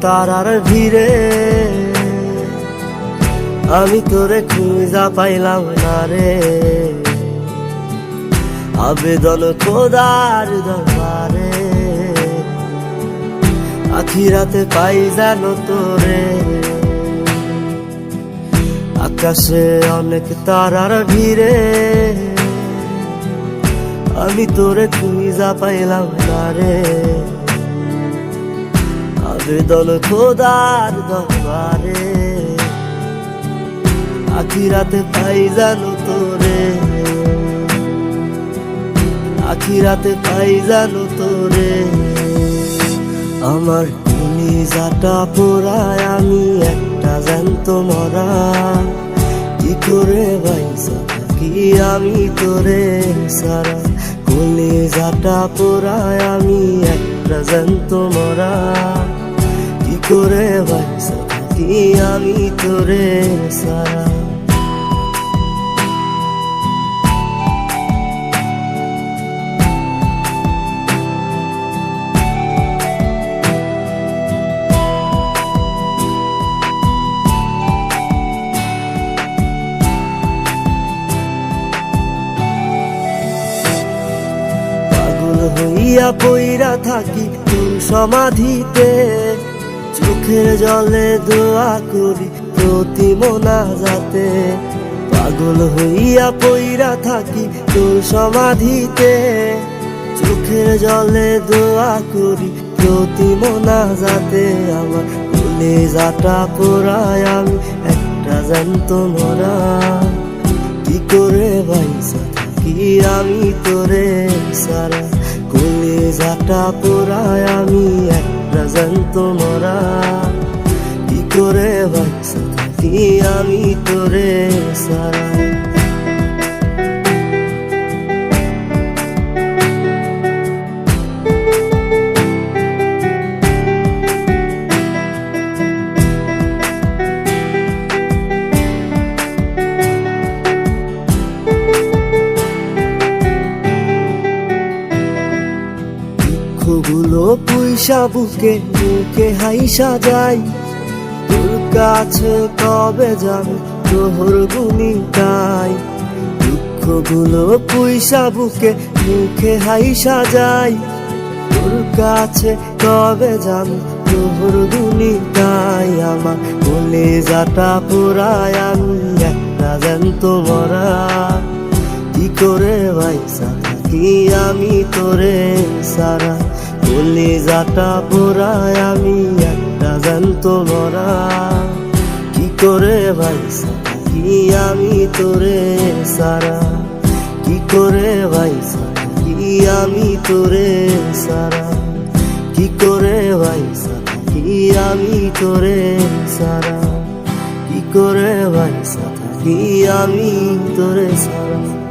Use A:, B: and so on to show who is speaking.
A: তারার ভিড়ে। আমি তোরে খুঁজা পাইলাম না রে। আবেদন খোদার দরবারে। আখিরাতে পাই জানো তোরে। আকাশে অনেক তারার ভিড়ে। আমি তোরে খুঁজা পাইলাম না রে। আবেদন খোদার দরবারে। আখিরাতে পাই জানো তোরে। আখিরাতে পাই জানো তোরে। আমার কলিজাটা পোড়ায় আমি একটা জ্যান্ত মরা। কি করে বাইসা থাকি আমি তোরে সারা। কলিজাটা পোড়ায় আমি একটা জ্যান্ত মরা। কি করে বাইসা আমি তোরে সারা। হইয়া পইরা থাকি তোর সমাধিতে? চোখের জলে দোয়া করি, প্রতি মোনা যাতে পাগল হইয়া পইরা থাকি তোর সমাধিতে। চোখের জলে দোয়া করি, প্রতি মোনা যাতে আমার ভুলে যাটা পোড়ায় আমি, একটা জ্যান্ত মরা। কি করে বাইসা থাকি আমি তোরে সারা? কোলে যাটা পোড়ায় আমি একটা জ্যান্ত মরা কি করে থাকি আমি তোরে সারা দুঃখগুলো পুইসা বুকে বুকে হাইসা যাই তোর কাছে কবে যাবে, তোহর গুনি গাই দুঃখগুলো পুইসা বুকে, মুখে হাইসা যাই তোর কাছে কবে যাবে, তোহর গুনি গাই আমার বলে যাটা পোড়ায় আমি একটা জ্যান্ত মরা কি করে ভাইসা কি আমি তোরে সারা? বলে যাটা পোড়ায় আমি একটা জ্যান্ত মরা। কি করে ভাইসা থাকি আমি তোরে সারা? কি করে ভাইসা থাকি আমি তোরে সারা? কি করে ভাইসা থাকি আমি তোরে সারা? কি করে ভাইসা থাকি আমি তোরে সারা?